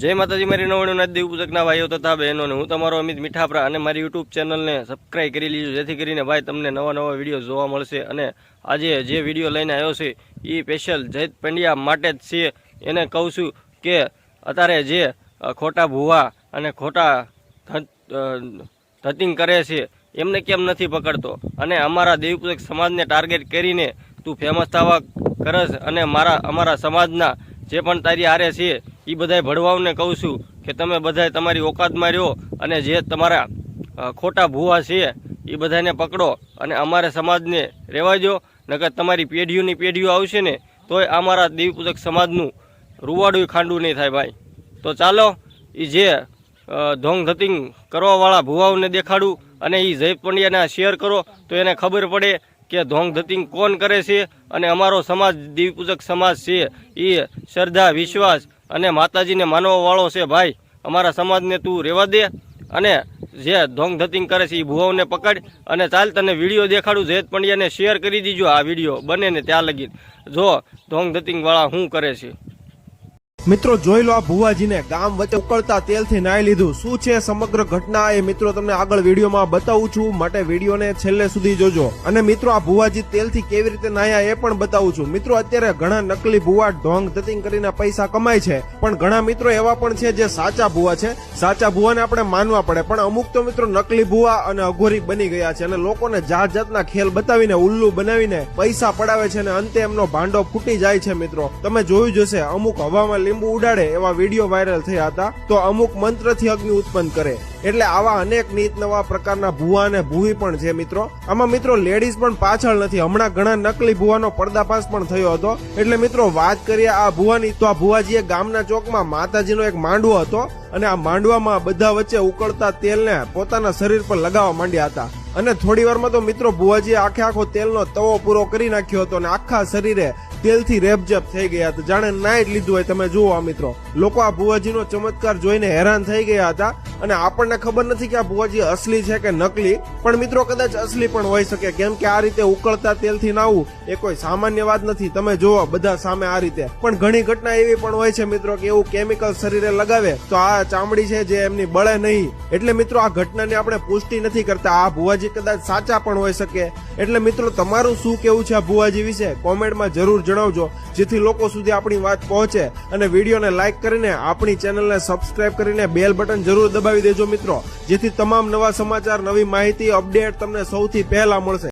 જય માતાજી, મારી નવણી દેવ પૂજકના ભાઈઓ તથા બહેનોને. હું તમારો અમિત મીઠાપરા અને મારી યુટ્યુબ ચેનલને સબસ્ક્રાઈબ કરી લીધું જેથી કરીને ભાઈ તમને નવા નવા વીડિયો જોવા મળશે અને આજે જે વીડિયો લઈને આવ્યો છે એ સ્પેશિયલ જયત પંડ્યા માટે જ છે. એને કહું છું કે અત્યારે જે ખોટા ભૂવા અને ખોટા ધતિંગ કરે છે, એમને કેમ નથી પકડતો? અને અમારા દેવપૂજક સમાજને ટાર્ગેટ કરીને તું ફેમસ થવા કરસ અને મારા, અમારા સમાજના જે પણ તારી આરે છે એ બધાય ભડવાઓને કહું છું કે તમે બધાય તમારી ઓકાદમાં રહ્યો અને જે તમારા ખોટા ભૂવા છે એ બધાને પકડો અને અમારે સમાજને રહેવા દો નકર તમારી પેઢીઓની પેઢીઓ આવશે ને, તોય અમારા દેવપૂજક સમાજનું રૂવાડું ખાંડું નહીં થાય ભાઈ. તો ચાલો એ જે ધોંગ ધતિંગ કરવાવાળા ભુવાઓને દેખાડું અને એ જય પંડ્યાને શેર કરો, તો એને ખબર પડે કે ધોંગ ધતિંગ કોણ કરે છે અને અમારો સમાજ, દેવપૂજક સમાજ છે. એ શ્રદ્ધા, વિશ્વાસ અને માતાજીને માનવાવાળો છે, ભાઈ, અમારા સમાજને તું રહેવા દે અને જે ધોંગ ધતિંગ કરે છે એ ભુવાઓને પકડ અને ચાલ તને વીડિયો દેખાડું, જયત પંડ્યાને શેર કરી દીજો આ વીડિયો બને ને ત્યાં લગી જો ધોંગ ધતિંગવાળા શું કરે છે? મિત્રો, જોઈ લો આ ભુવાજીને. ગામ વચ્ચે ઉકળતા તેલથી નાઈ લીધું. શું છે સમગ્ર ઘટના એ મિત્રો તમને આગળ વિડીયોમાં બતાવું છું. માટે વિડીયોને છેલ્લે સુધી જોજો. અને મિત્રો, આ ભુવાજી તેલથી કેવી રીતે નાયા એ પણ બતાવું છું. મિત્રો, અત્યારે ઘણા નકલી ભુવા ઢોંગ ધતિંગ કરીને પૈસા કમાય છે. પણ ઘણા મિત્રો એવા પણ છે જે સાચા ભુવા છે. સાચા ભુવાને આપણે માનવા પડે. પણ અમુક તો મિત્રો નકલી ભુવા અને અઘોરી બની ગયા છે. અને લોકોને જાત જાતના ખેલ બતાવીને, ઉલ્લુ બનાવીને પૈસા પડાવે છે. અને અંતે એમનો ભાંડો ફૂટી જાય છે, મિત્રો. તમે જોયું જશે અમુક હવામાં લીંબુ ઉડાડે એવા વીડિયો વાયરલ થયા હતા, તો અમુક મંત્રથી અગ્નિ ઉત્પન્ન કરે. એટલે આવા અનેક નીત નવા પ્રકારના ભુવા અને ભૂવી પણ છે મિત્રો. આમાં મિત્રો લેડીઝ પણ પાછળ નથી. હમણાં ઘણા નકલી ભુવાનો પર્દાફાશ પણ થયો હતો. એટલે મિત્રો વાત કરીએ આ ભુવાની, તો આ ભુવાજીએ ગામના ચોકમાં માતાજીનો એક માંડવો હતો અને આ માંડવામાં બધા વચ્ચે ઉકળતા તેલને પોતાના શરીર પર લગાવવા માંડ્યા હતા. અને થોડી વારમાં તો મિત્રો ભુવાજીએ આખે આખો તેલનો તવો પૂરો કરી નાખ્યો હતો અને આખા શરીરે તેલથી રેબજેબ થઈ ગયા હતા. જાણે નાઈટ લીધું હોય તમે જુઓ આ મિત્રો. લોકો આ ભુવાજીનો ચમત્કાર જોઈને હેરાન થઈ ગયા હતા. અને આપણને ખબર નથી કે આ ભુવાજી અસલી છે કે નકલી, પણ મિત્રો કદાચ અસલી પણ હોઈ શકે. કેમ કે આ રીતે ઉકળતા તેલથી નાવું એ કોઈ સામાન્ય વાત નથી. તમે જુઓ, બધા સામે આ રીતે. પણ ઘણી ઘટના એવી પણ હોય છે મિત્રો કે એવું કેમિકલ શરીરે લગાવે તો આ ચામડી છે જે એમની બળે નહીં. એટલે મિત્રો આ ઘટનાની આપણે પુષ્ટિ નથી કરતા. આ ભુવાજી કદાચ સાચા પણ હોઈ શકે. એટલે મિત્રો તમારું શું કેવું છે આ ભુવાજી વિશે? કોમેન્ટમાં જરૂર જણાવજો, જેથી લોકો સુધી આપણી વાત પહોંચે. અને વિડીયોને લાઈક કરીને આપણી ચેનલને સબસ્ક્રાઇબ કરીને બેલ બટન જરૂર દબાવી દેજો મિત્રો. જેથી તમામ નવા સમાચાર નવી માહિતી અપડેટ તમને સૌથી પહેલા મળશે.